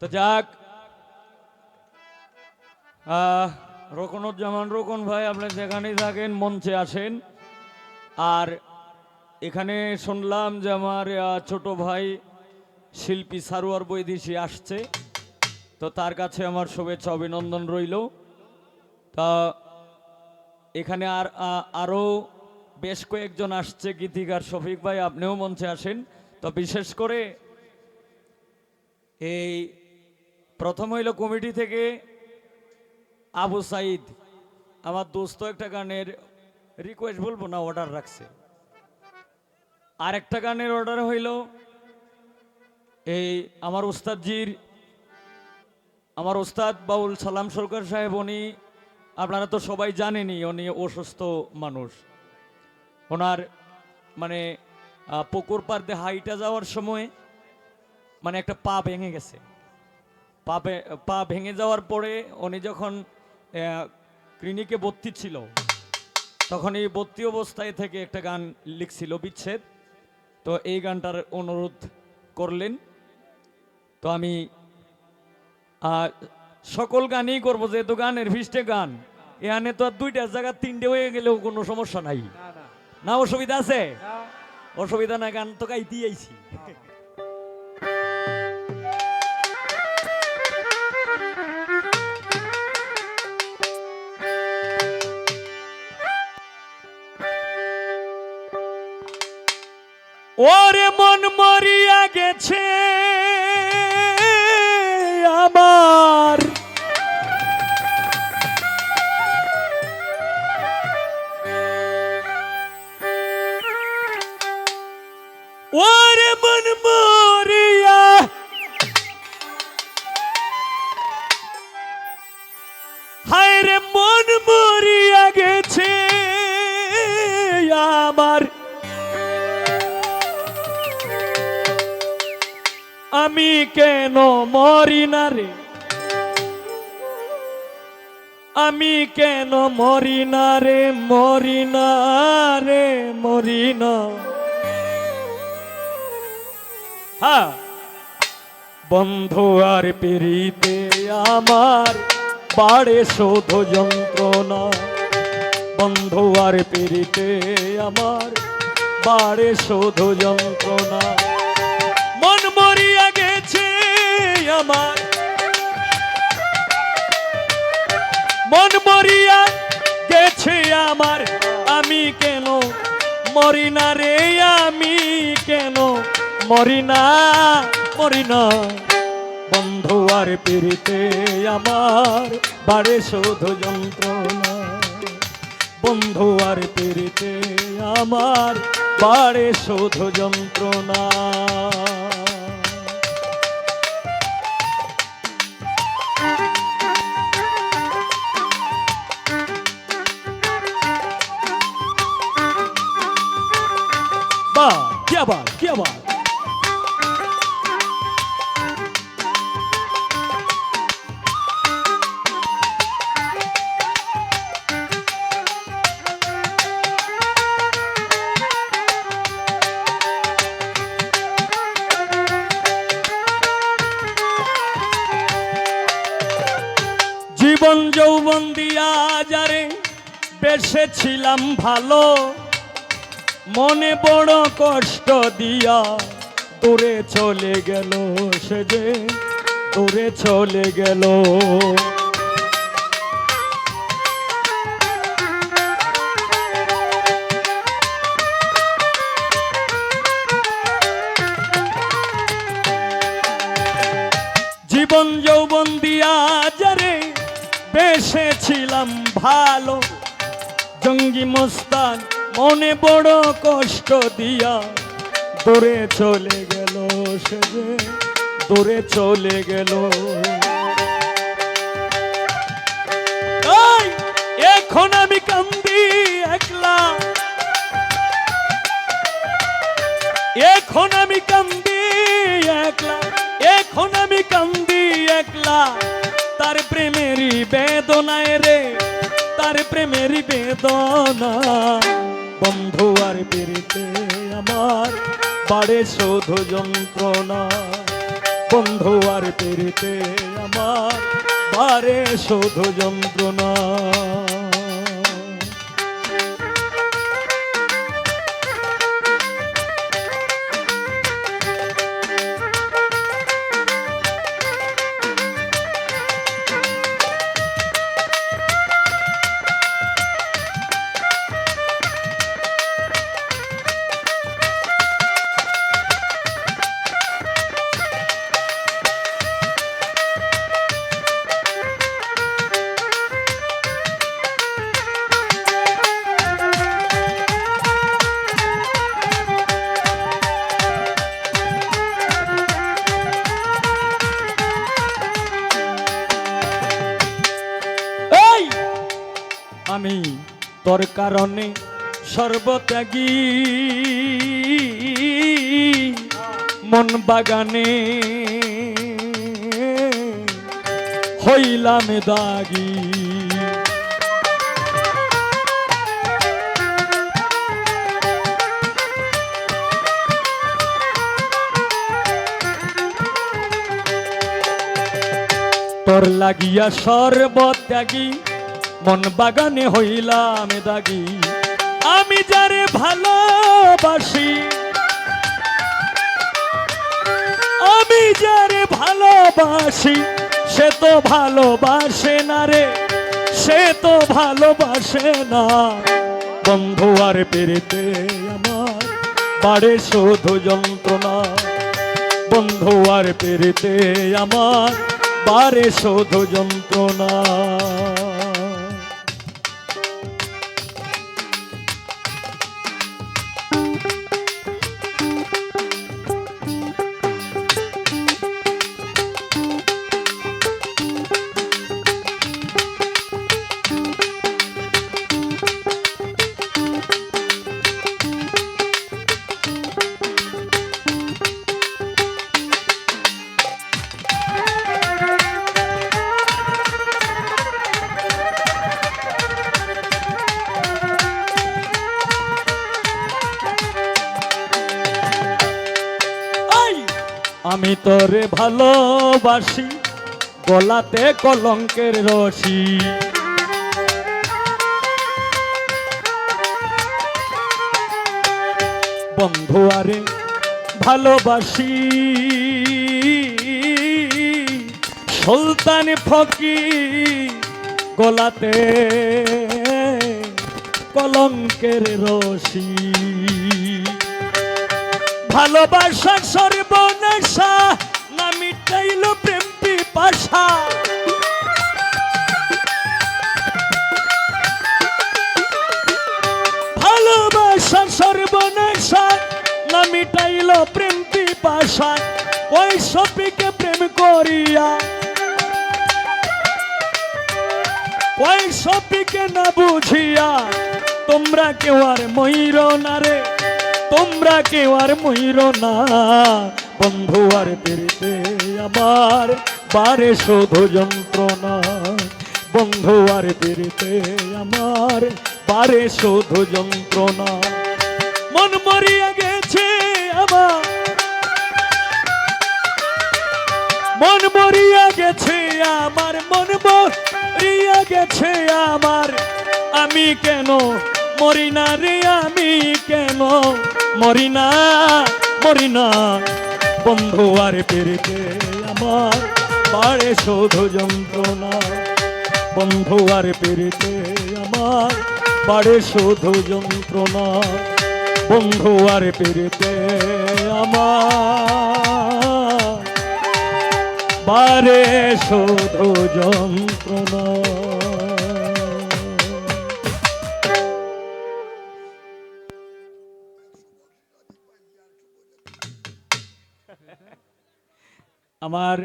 তো যাক। রোকনুজ্জামান, রোকন ভাই, আপনি যেখানেই থাকেন, মঞ্চে আসেন। আর এখানে শুনলাম যে আমার ছোট ভাই শিল্পী সারোয়ার বৈদেশি আসছে। তো তার কাছে আমার শুভেচ্ছা, অভিনন্দন রইল। তা এখানে আর আরও বেশ কয়েকজন আসছে, গীতিকার শফিক ভাই, আপনিও মঞ্চে আসেন। তো বিশেষ করে এই প্রথম হইল কমিটি থেকে আবু সাইদ। আমার দোস্ত একটা গানের রিকোয়েস্ট বলব না অর্ডার রাখছে। আর একটা গানের অর্ডার হইল এই আমার ওস্তাদজির, আমার ওস্তাদ বাউল সালাম সরকার সাহেব, উনি আপনারা তো সবাই জানেনই, উনি অসুস্থ মানুষ। ওনার মানে পুকুর দিয়ে হাইটা যাওয়ার সময় মানে একটা পা ভেঙে গেছে। পা পা ভেঙে যাওয়ার পরে উনি যখন ক্লিনিকে ভর্তি ছিল তখন এই ভর্তি অবস্থায় থেকে একটা গান লিখছিল বিচ্ছেদ। তো এই গানটার অনুরোধ করলেন। তো আমি সকল গানই করব যেহেতু গানের ফিস্টে গান এখানে তো আর দুইটা জায়গা তিনটে হয়ে গেলেও কোনো সমস্যা নাই। না অসুবিধা আছে? অসুবিধা নাই গান তো গাইতেই আইছি। মন মরিয়া গেছে আমার কেন মরি না রে? আমি কেন মরি না রে? মরি না রে, মরি না। হ্যাঁ বন্ধু আর পেরিতে আমার বাড়ে শোধ যন্ত্রণা। বন্ধু আর পেরিতে আমার বাড়ে শোধ যন্ত্রণা। আমার। মন মরিয়া গেছে আমার। আমি কেন মরি না রে? আমি কেন মরি না? মরি না। বন্ধু আর পিড়িতে আমার বাড়ে শোধ যন্ত্রণা। বন্ধু আর পিড়িতে আমার বাড়ে শোধ যন্ত্রণা। বেসেছিলাম ভালো। মনে বড় কষ্ট দিয়া দূরে চলে গেল সে যে, দূরে চলে গেল। জীবন যৌবন দিয়া যারে বেসেছিলাম ভালো। জঙ্গি মস্তান, মনে বড় কষ্ট দিয়া। দূরে চলে গেল সে দূরে চলে গেল। এখন আমি কান্দি একলা। এখন আমি কান্দি একলা। এখন আমি কান্দি একলা। তার প্রেমেরই বেদনায় রে তার প্রেমের বেদনা। বন্ধু আর পেরিতে আমার বাড়ে শোধ যন্ত্রণা। বন্ধু আর পেরিতে আমার বাড়ে শোধ যন্ত্রণা। তোর কারণে সর্বত্যাগী। মন বাগানে হইলাম দাগি। তোর লাগিয়া সর্বত্যাগী। মন বাগানে হইলাম দাগি। আমি যারে ভালোবাসি, আমি যারে ভালোবাসি, সে তো ভালোবাসে না রে, সে তো ভালোবাসে না। বন্ধু আর পেরেতে আমার বাড়ে শুধু যন্ত্রণা। বন্ধু আর পেরেতে আমার বারে শুধু যন্ত্রণা। আমি তোরে ভালোবাসি গলাতে কলঙ্কের রশি। বন্ধু আরে ভালোবাসি। সুলতান ফকি গলাতে কলঙ্কের রশি। ভালোবাসা সর্বনাশা, না মিটাইল প্রেম পিপাসা। ভালোবাসা সর্বনাশা, না মিটাইল প্রেম পিপাসা। ওই সপিকে প্রেম করিয়া। ওই সপিকে না বুঝিয়া, তোমরা কেউ আর ময়ূর না রে। তোমরা কেউ আর ময়ূর না। বন্ধু আর পেরিতে আমার বারে শুধু যন্ত্রণা। বন্ধু আর পেরিতে আমার বারে শুধু যন্ত্রণা। মন মরিয়া গেছে আমার মন মরিয়া গেছে আমার, মন মরিয়া গেছে আমার। আমি কেন মরি না রে, আমি কেন মরি না মরি না বন্ধু আর পেরেতে আমার বাড়ে শুধু যন্ত্রণা। বন্ধু আর পেরেতে আমার বাড়ে শুধু যন্ত্রণা। বন্ধু আর পেরেতে আমার বারে শোধ যন্ত্রণা। আমার